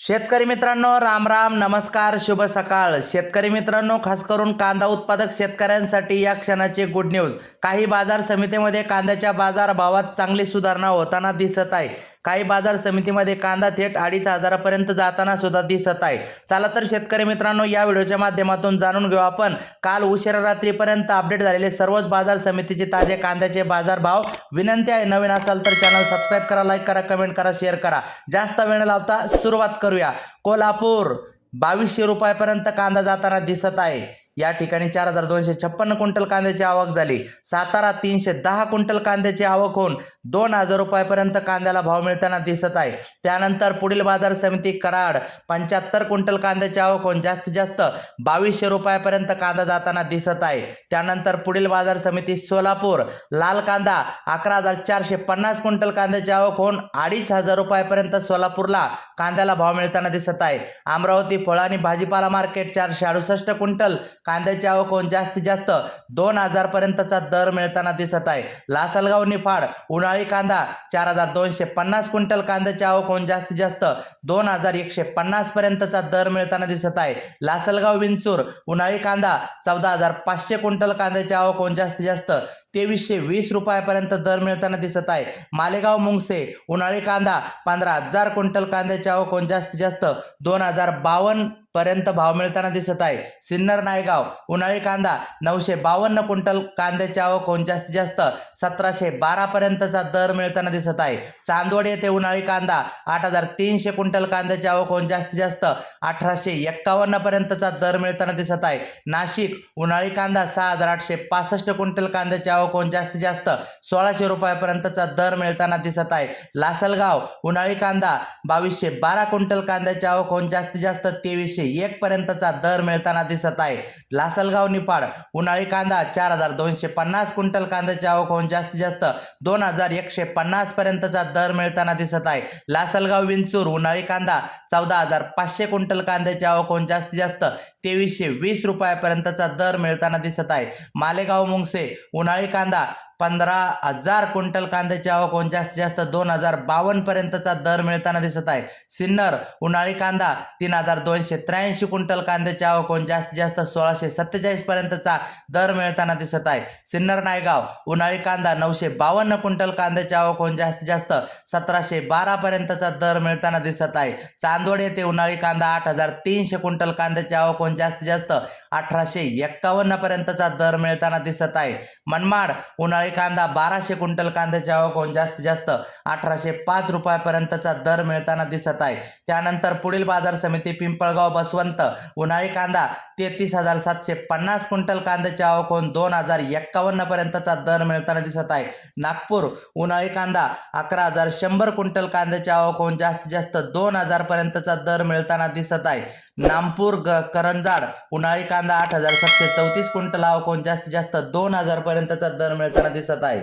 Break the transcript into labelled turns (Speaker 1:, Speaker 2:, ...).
Speaker 1: शेतकरी मित्रांनो राम राम नमस्कार शुभ सकाळ. शेतकरी मित्रांनो खास करून कांदा उत्पादक शेतकऱ्यांसाठी या क्षणाची गुड न्यूज काही बाजार समितीमध्ये कांद्याच्या बाजार भावात चांगली सुधारणा होताना दिसत आहे. काही बाजार समितीमध्ये कांदा थेट अडीच हजारापर्यंत जाताना सुद्धा दिसत आहे. चला तर शेतकरी मित्रांनो या व्हिडिओच्या माध्यमातून जाणून घेऊ. आपण काल उशिरा रात्रीपर्यंत अपडेट झालेले सर्वच बाजार समितीचे ताजे कांद्याचे बाजार भाव विनंती आहे नवीन असाल तर चॅनल सबस्क्राईब करा लाईक करा कमेंट करा शेअर करा. जास्त वेळ लावता सुरुवात करूया. कोल्हापूर बावीसशे रुपयापर्यंत कांदा जाताना दिसत आहे. या ठिकाणी चार हजार दोनशे छप्पन्न क्विंटल कांद्याची आवक झाली. सातारा तीनशे दहा क्विंटल कांद्याची आवक होऊन दोन हजार रुपयापर्यंत कांद्याला भाव मिळताना दिसत आहे. त्यानंतर पुढील बाजार समिती कराड पंच्याहत्तर क्विंटल कांद्याची आवक होऊन जास्तीत जास्त बावीसशे रुपयापर्यंत कांदा जाताना दिसत आहे. त्यानंतर पुढील बाजार समिती सोलापूर लाल कांदा अकरा हजार चारशे पन्नास क्विंटल कांद्याची आवक होऊन अडीच हजार रुपयापर्यंत सोलापूरला कांद्याला भाव मिळताना दिसत आहे. अमरावती फळ आणि भाजीपाला मार्केट चारशे अडुसष्ट क्विंटल कांद्याची आवक होऊन जास्तीत जास्त दोन हजारपर्यंतचा दर मिळताना दिसत आहे. लासलगाव निफाड उन्हाळी कांदा चार हजार दोनशे पन्नास क्विंटल कांद्याची आवक होऊन जास्तीत जास्त दोन हजार एकशे पन्नासपर्यंतचा दर मिळताना दिसत आहे. लासलगाव विंचूर उन्हाळी कांदा चौदा हजार पाचशे क्विंटल कांद्याची आवक होऊन जास्तीत जास्त तेवीसशे वीस रुपयापर्यंत दर मिळताना दिसत आहे. मालेगाव मुंगसे उन्हाळी कांदा पंधरा हजार क्विंटल कांद्याची आवक होऊन जास्तीत जास्त दोन हजार बावन्न पर्यंत भाव मिळताना दिसत आहे. सिन्नर नायगाव उन्हाळी कांदा नऊशे बावन्न क्विंटल कांद्याची आवक होऊन जास्तीत जास्त सतराशे बारापर्यंतचा दर मिळताना दिसत आहे. चांदवड येथे उन्हाळी कांदा आठ हजार तीनशे क्विंटल कांद्याची आवक होऊन जास्तीत जास्त अठराशे एक्कावन्नपर्यंतचा दर मिळताना दिसत आहे. नाशिक उन्हाळी कांदा सहा हजार आठशे पासष्ट क्विंटल कांद्याची आवक होऊन जास्तीत जास्त सोळाशे रुपयापर्यंतचा दर मिळताना दिसत आहे. लासलगाव उन्हाळी कांदा बावीसशे बारा क्विंटल कांद्याची आवक होऊन जास्तीत जास्त तेवीसशे एक पर्यंतचा दर मिळताना दिसत आहे. लासलगाव निफाड उन्हाळी कांदा चार हजार दोनशे पन्नास क्विंटल कांद्याची आवक होऊन जास्तीत जास्त दोन हजार एकशे पन्नास पर्यंतचा दर मिळताना दिसत आहे. लासलगाव विंचूर उन्हाळी कांदा चौदा हजार पाचशे क्विंटल कांद्याची आवक होऊन जास्तीत जास्त तेवीसशे वीस रुपयापर्यंतचा दर मिळताना दिसत आहे. मालेगाव मुंगसे उन्हाळी कांदा पंधरा हजार क्विंटल कांद्याची आवक होऊन जास्तीत जास्त दोन हजार बावन्न पर्यंतचा दर मिळताना दिसत आहे. सिन्नर उन्हाळी कांदा तीन हजार दोनशे त्र्याऐंशी क्विंटल कांद्याची आवक होऊन जास्तीत जास्त सोळाशे सत्तेचाळीस पर्यंतचा दर मिळताना दिसत आहे. सिन्नर नायगाव उन्हाळी कांदा नऊशे बावन्न क्विंटल कांद्याची आवक होऊन जास्तीत जास्त सतराशे बारा पर्यंतचा दर मिळताना दिसत आहे. चांदवड येथे उन्हाळी कांदा आठ हजार तीनशे क्विंटल कांद्याची आवक होऊन जास्तीत जास्त अठराशे एक्कावन्न पर्यंतचा दर मिळताना दिसत आहे. मनमाड उन्हाळी कांदा बाराशे क्विंटल कांद्याची आवक होऊन जास्तीत जास्त अठराशे पाच रुपयापर्यंतचा दर मिळताना दिसत आहे. त्यानंतर पुढील बाजार समिती पिंपळगाव बसवंत उन्हाळी कांदा तेहतीस हजार सातशे पन्नास क्विंटल कांद्याची आवक होऊन दोन हजार एक्कावन्न पर्यंतचा दर मिळताना दिसत आहे. नागपूर उन्हाळी कांदा अकरा हजार शंभर क्विंटल कांद्याची आवक होऊन जास्तीत जास्त दोन हजार पर्यंतचा दर मिळताना दिसत आहे. नामपूर ग करंजाड उन्हाळी कांदा आठ हजार सातशे चौतीस क्विंटल आवक होऊन जास्तीत जास्त दोन हजार पर्यंतचा दर मिळताना दिसत आहे.